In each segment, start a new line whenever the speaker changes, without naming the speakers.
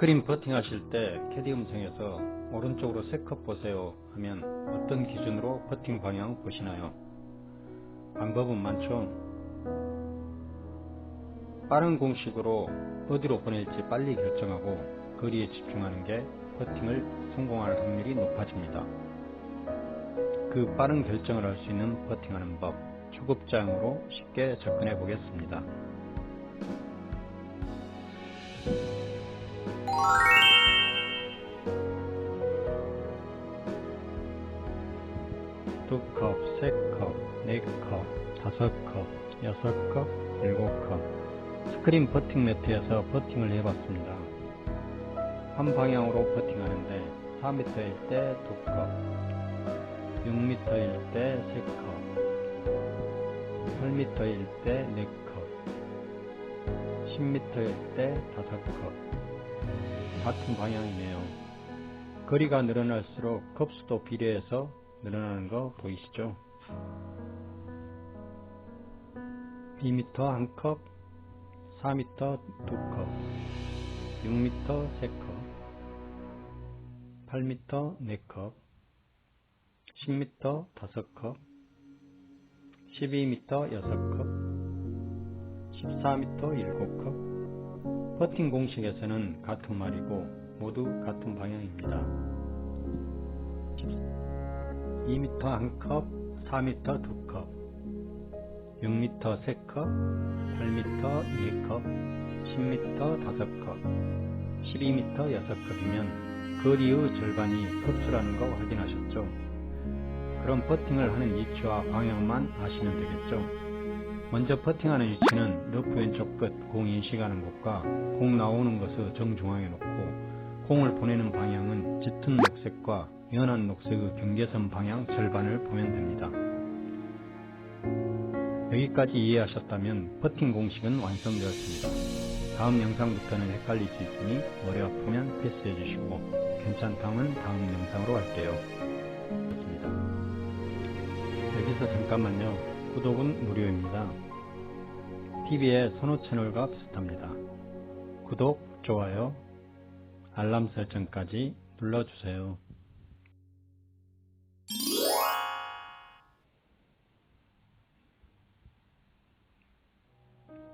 스크린 버팅 하실 때 캐디 음성에서 오른쪽으로 3컵 보세요 하면 어떤 기준으로 버팅 방향 보시나요? 방법은 많죠. 빠른 공식으로 어디로 보낼지 빨리 결정하고 거리에 집중하는 게 버팅을 성공할 확률이 높아집니다. 그 빠른 결정을 할 수 있는 버팅하는 법 초급자용으로 쉽게 접근해 보겠습니다. 두 컵, 세 컵, 네 컵, 다섯 컵, 여섯 컵, 일곱 컵. 스크린 버팅 매트에서 버팅을 해봤습니다. 한 방향으로 버팅하는데 4m일 때두 컵, 6m일 때세 컵, 8m일 때네 컵, 10m일 때 다섯 컵. 같은 방향이네요. 거리가 늘어날수록 컵수도 비례해서 늘어나는 거 보이시죠? 2m 한 컵, 4m 두 컵, 6m 세 컵, 8m 네 컵, 10m 다섯 컵, 12m 여섯 컵, 14m 일곱 컵. 퍼팅 공식에서는 같은 말이고 모두 같은 방향입니다. 2m 한 컵, 4m 두 컵, 6m 세 컵, 8m 네 컵, 10m 다섯 컵, 12m 여섯 컵이면 거리의 절반이 컵수라는 거 확인하셨죠? 그럼 퍼팅을 하는 위치와 방향만 아시면 되겠죠? 먼저 퍼팅하는 위치는 러프 왼쪽 끝공 인식하는 곳과 공 나오는 것을 정중앙에 놓고 공을 보내는 방향은 짙은 녹색과 연한 녹색의 경계선 방향 절반을 보면 됩니다. 여기까지 이해하셨다면 퍼팅 공식은 완성되었습니다. 다음 영상부터는 헷갈릴 수 있으니 머리 아프면 패스해 주시고 괜찮다면 다음 영상으로. 좋습니다. 여기서 잠깐만요. 구독은 무료입니다. TV의 선호 채널과 비슷합니다. 구독, 좋아요, 알람 설정까지 눌러주세요.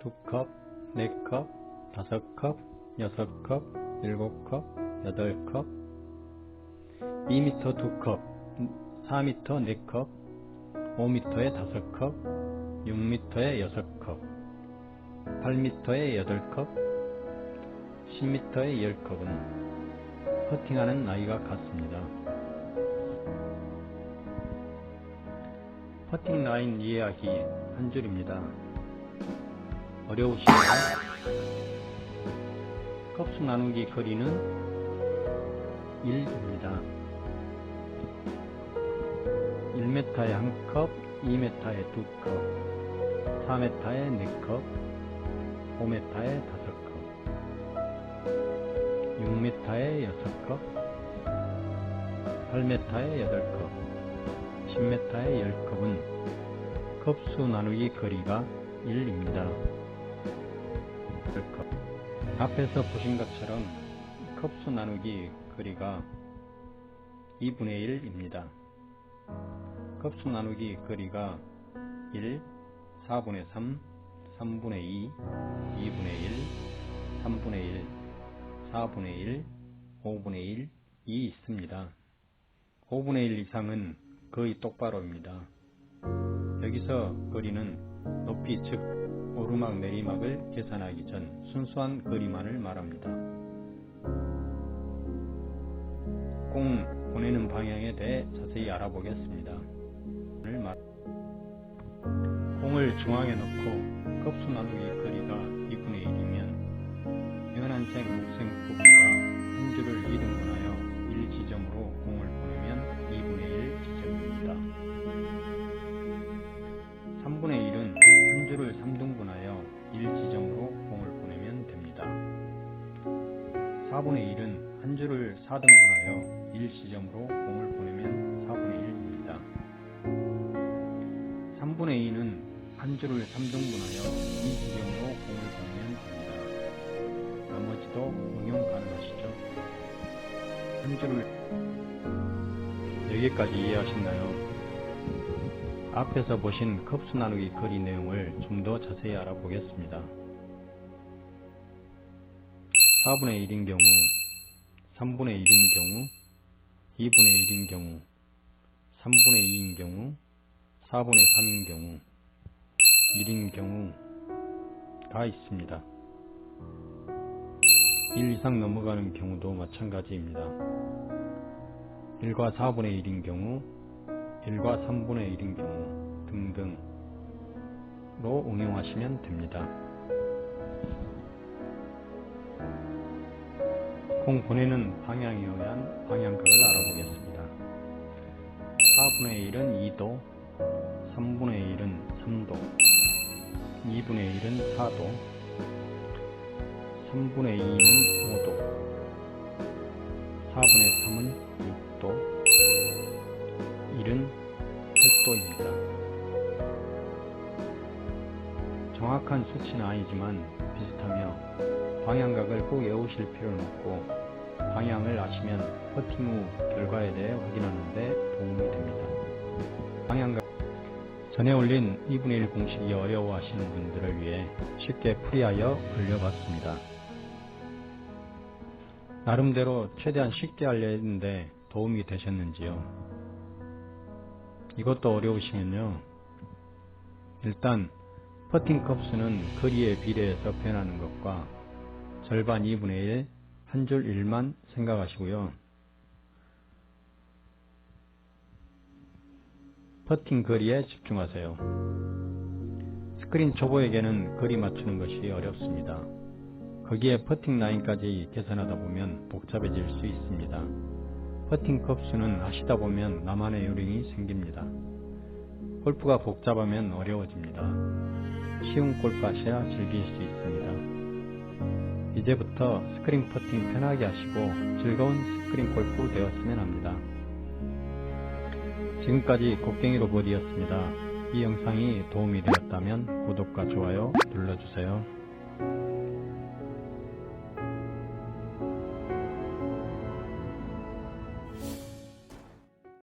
두 컵, 네 컵, 다섯 컵, 여섯 컵, 일곱 컵, 여덟 컵, 2m 두 컵, 4m 네 컵, 5m에 다섯 컵, 6m에 여섯 컵, 8m에 여덟 컵, 10m에 열 컵은 퍼팅하는 나이가 같습니다. 퍼팅 라인 이해하기 한 줄입니다. 어려우시나요? 컵수 나누기 거리는 1입니다. 1m에 한 컵, 2m에 두 컵, 4m에 네 컵, 5m에 다섯 컵, 6m에 여섯 컵, 8m에 여덟 컵, 10m에 열 컵은 컵수 나누기 거리가 1입니다. 컵. 앞에서 보신 것처럼 컵수 나누기 거리가 2분의 1입니다. 컵수 나누기 거리가 1, 4분의 3, 3분의 2, 2분의 1, 3분의 1, 4분의 1, 5분의 1, 2 있습니다. 5분의 1 이상은 거의 똑바로입니다. 여기서 거리는 높이 즉 오르막 내리막을 계산하기 전 순수한 거리만을 말합니다. 공 보내는 방향에 대해 자세히 알아보겠습니다. 중앙에 넣고 컵수 나누기 거리가 2분의 1이면 연한색 녹색 부분과 한 줄을 2등분하여 1 지점으로 공을 보내면 2분의 1 지점입니다. 3분의 1은 한 줄을 3등분하여 1 지점으로 공을 보내면 됩니다. 4분의 1은 한 줄을 4등분하여 1 지점으로 공을 보내면 4분의 1입니다. 3분의 2는 한 줄을 3등분하여 2 지점으로 공을 보내면 됩니다. 나머지 시간까지도 응용 가능하시죠. 한 줄을 여기까지 이해하셨나요? 앞에서 보신 컵수 나누기 거리 내용을 좀 더 자세히 알아보겠습니다. 4분의 1인 경우, 3분의 1인 경우, 2분의 1인 경우, 3분의 2인 경우, 4분의 3인 경우, 1인 경우가 있습니다. 1 이상 넘어가는 경우도 마찬가지입니다. 1과 4분의 1인 경우, 1과 3분의 1인 경우 등등로 응용하시면 됩니다. 공 보내는 방향에 의한 방향각을 알아보겠습니다. 4분의 1은 2도, 3분의 1은 3도, 2분의 1은 4도, 3분의 2는 5도, 4분의 3은 6도, 1은 8도입니다. 정확한 수치는 아니지만 비슷하며 방향각을 꼭 외우실 필요는 없고 방향을 아시면 퍼팅 후 결과에 대해 확인하는 데 도움이 됩니다. 방향각 전에 올린 2분의 1 공식이 어려워하시는 분들을 위해 쉽게 풀이하여 올려봤습니다. 나름대로 최대한 쉽게 알려했는데 도움이 되셨는지요? 이것도 어려우시면요. 일단 퍼팅 컵수는 거리에 비례해서 변하는 것과 절반 2분의 1, 한 줄 1만 생각하시고요. 퍼팅 거리에 집중하세요. 스크린 초보에게는 거리 맞추는 것이 어렵습니다. 거기에 퍼팅 라인까지 계산하다 보면 복잡해질 수 있습니다. 퍼팅 컵수는 하시다 보면 나만의 요령이 생깁니다. 골프가 복잡하면 어려워집니다. 쉬운 골프 하셔야 즐길 수 있습니다. 이제부터 스크린 퍼팅 편하게 하시고 즐거운 스크린 골프 되었으면 합니다. 지금까지 곡괭이로 버디였습니다. 이 영상이 도움이 되었다면 구독과 좋아요 눌러주세요.